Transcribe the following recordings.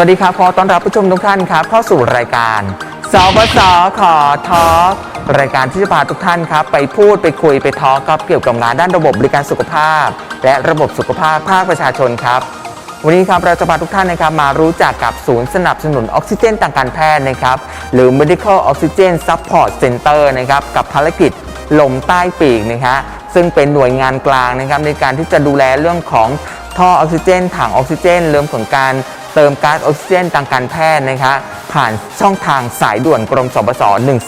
วัสดีครับ ขอต้อนรับผู้ชมทุกท่านครับ เข้าสู่รายการ สบสขอทอล์กรายการที่จะพาทุกท่านครับ ไปพูดไปคุยไปทอล์กครับเกี่ยวกับงานด้านระบบบริการสุขภาพ และระบบสุขภาพภาคประชาชนครับวันนี้ครับเราจะพาทุกท่านนะครับมารู้จักกับศูนย์สนับสนุนออกซิเจนทางการแพทย์นะครับหรือ Medical Oxygen Support Center นะครับกับภารกิจลมใต้ปีกนะฮะซึ่งเป็นหน่วยงานกลางนะครับในการที่จะดูแลเรื่องของท่อออกซิเจน ถังออกซิเจนเรื่องของการ เติมก๊าซออกซิเจนทางการแพทย์นะครับผ่านช่องทางสายด่วนกรมสบส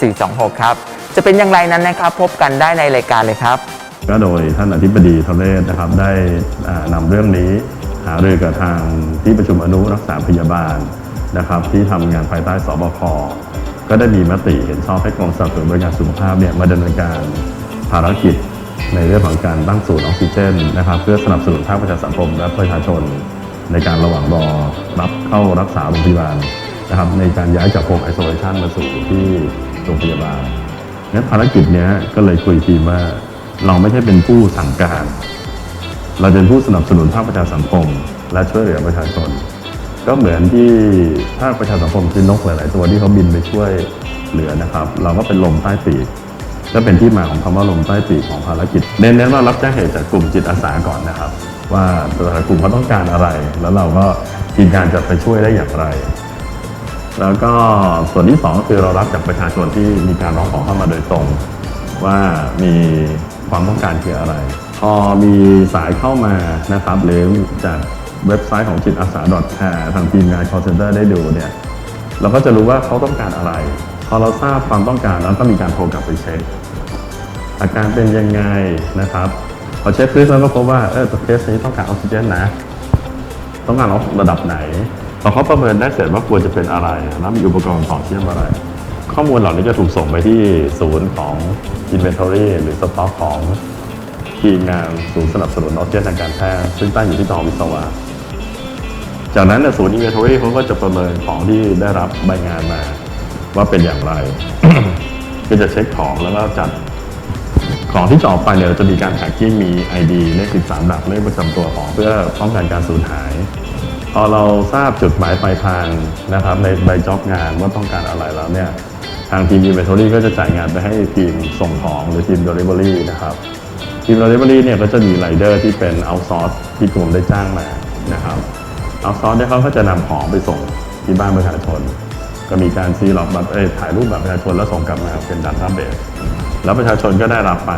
1426 ครับ จะเป็นอย่างไรนั้นนะครับพบกันได้ในรายการเลยครับ ก็โดยท่านอธิบดีทเลศนะครับได้อ่านำเรื่องนี้หารือกับทางที่ประชุมอนุรักษาพยาบาลนะครับที่ทำงานภายใต้สบคก็ได้มีมติเห็นชอบให้กรมสนับสนุนบริการสุขภาพเนี่ยมาดำเนินการภารกิจในเรื่องของการตั้งศูนย์ออกซิเจนนะครับเพื่อสนับสนุนภาคประชาสังคมและประชาชน ในการระหว่างรอรับเข้ารักษาโรงพยาบาลนะครับในการย้ายจากโฮมไอโซเลชันมาสู่ที่โรงพยาบาลงั้นภารกิจเนี้ยก็เลยคุยทีมว่าเราไม่ใช่เป็นผู้สั่งการ เราเป็นผู้สนับสนุนภาคประชาสังคม และช่วยเหลือประชาชน ก็เหมือนที่ภาคประชาสังคมคือนกหลาย ๆ ตัวที่เขาบินไปช่วยเหลือนะครับ เราก็เป็นลมใต้ปีกก็เป็นที่มาของคำว่าลมใต้ปีกของภารกิจเน้นๆว่ารับแจ้งเหตุจากกลุ่มจิตอาสาก่อนนะครับ ว่าแต่ละกลุ่มเขาต้องการอะไร แล้วเราก็ทีมงานจะไปช่วยได้อย่างไร แล้วก็ส่วนที่สองก็คือเรารับจากประชาชนที่มีการร้องขอเข้ามาโดยตรง ว่ามีความต้องการคืออะไร พอมีสายเข้ามานะครับหรือจากเว็บไซต์ของจิตอาสา .care ทางทีมงาน call center ได้ดูเนี่ยเราก็จะรู้ว่าเขาต้องการอะไร พอเราทราบความต้องการแล้วก็มีการโทรกลับไปเช็คอาการเป็นยังไงนะครับ พอเช็คลิสแล้วก็พบว่าเออตัวเคสนี้ต้องการออกซิเจนนะ ต้องการระดับไหนพอเขาประเมินได้เสร็จว่าควรจะเป็นอะไรแล้วมีอุปกรณ์ต่อเชื่อมอะไร ข้อมูลเหล่านี้จะถูกส่งไปที่ศูนย์ของ Inventory หรือสต็อกของทีมงานศูนย์สนับสนุนออกซิเจนทางการแพทย์ซึ่งตั้งอยู่ที่ตอวิศวะจากนั้นศูนย์ Inventory เขาก็จะประเมินของที่ได้รับใบงานมา ว่าเป็นอย่างไร ก็จะเช็คของแล้วก็จัด ของที่จะออกไปเนี่ยเราจะมีการแท็กที่มี ID เลข13หลักเลขประจำตัวของเพื่อป้องกันการสูญหาย พอเราทราบจุดหมายปลายทางนะครับในใบจ็อบงานว่าต้องการอะไรแล้วเนี่ยทางทีม Inventory ก็จะจ่ายงานไปให้ทีมส่งของหรือทีม Delivery นะครับ ทีม Delivery เนี่ยก็จะมีไรเดอร์ที่เป็น outsource ที่กลุ่มได้จ้างมานะครับ outsource เนี่ยเขาก็จะนำของไปส่งที่บ้านประชาชน ก็มีการซีล็อกบัตรถ่ายรูปแบบประชาชนแล้วส่งกลับมาเป็นดัตต้าเบส แล้วประชาชนก็ได้รับไป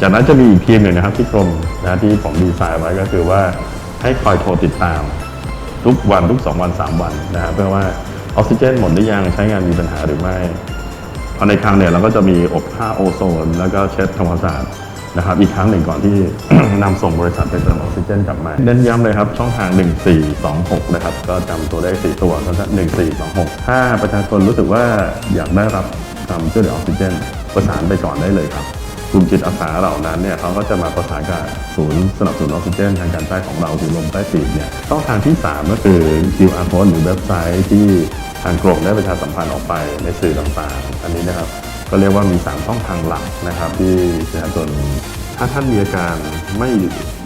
จากนั้นจะมีอีกทีมหนึ่งนะครับที่กรมนะที่ผมดีไซน์ไว้ก็คือว่าให้คอยโทรติดตาม ทุกวันทุก 2 วัน 3 วันนะครับเพื่อว่าออกซิเจนหมดหรือยังใช้งานมีปัญหาหรือไม่พอในครั้งเนี่ยเราก็จะมีอบผ้าโอโซน แล้วก็เช็ดทำความสะอาดนะครับอีกครั้งหนึ่งก่อนที่นำส่งบริษัทไปเติมออกซิเจนกลับมาเน้นย้ำเลยครับ ช่องทาง 1426 นะครับ ก็จำตัวเลข4ตัวสั้นๆ1426 ถ้าประชาชนรู้สึกว่าอยากได้รับ ความช่วยเหลือออกซิเจน ประสานไปก่อนได้เลยครับกลุ่มจิตอาสาเหล่านั้นเนี่ยเขาก็จะมาประสานกับศูนย์สนับสนุนออกซิเจนทางการแพทย์ของเราคือลมใต้ปีกเนี่ยช่องทางที่ 3 ก็คือ QR code หรือเว็บไซต์ที่ทางกรมได้ประชาสัมพันธ์ออกไปในสื่อต่างๆ อันนี้นะครับก็เรียกว่ามี 3 ช่องทางหลักนะครับ ที่ประชาชนถ้าท่านมีอาการไม่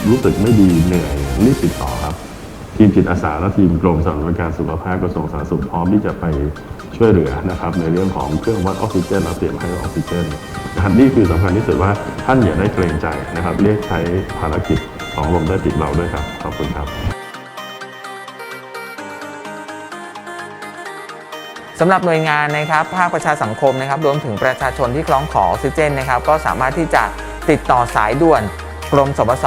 รู้สึกไม่ดีเหนื่อยรีบติดต่อ ทีมจิตอาสาและทีมกรมสนับสนุนการสุขภาพกระทรวงสาธารณสุขพร้อมที่จะไปช่วยเหลือนะครับในเรื่องของเครื่องวัดออกซิเจนและเตรียมให้ออกซิเจนนะครับนี่คือสำคัญที่สุดว่าท่านอย่าได้เกรงใจนะครับเรียกใช้ภารกิจของลมได้ติดเราด้วยครับ ขอบคุณครับสำหรับหน่วยงานนะครับภาคประชาสังคมนะครับรวมถึงประชาชนที่คล้องขอออกซิเจนนะครับก็สามารถที่จะติดต่อสายด่วน กรมสบส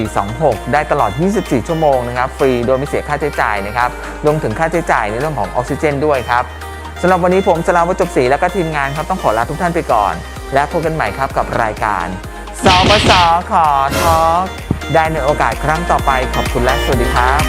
1426 ได้ตลอด 24 ชั่วโมงนะครับ ฟรีโดยไม่เสียค่าใช้จ่ายนะครับรวมถึงค่าใช้จ่ายในเรื่องของออกซิเจนด้วยครับสำหรับวันนี้ผมสลาวัจบศรีและก็ทีมงานครับต้องขอลาทุกท่านไปก่อน และพบกันใหม่ครับกับรายการสบสขอทอล์กได้ในโอกาสครั้งต่อไปขอบคุณและสวัสดีครับ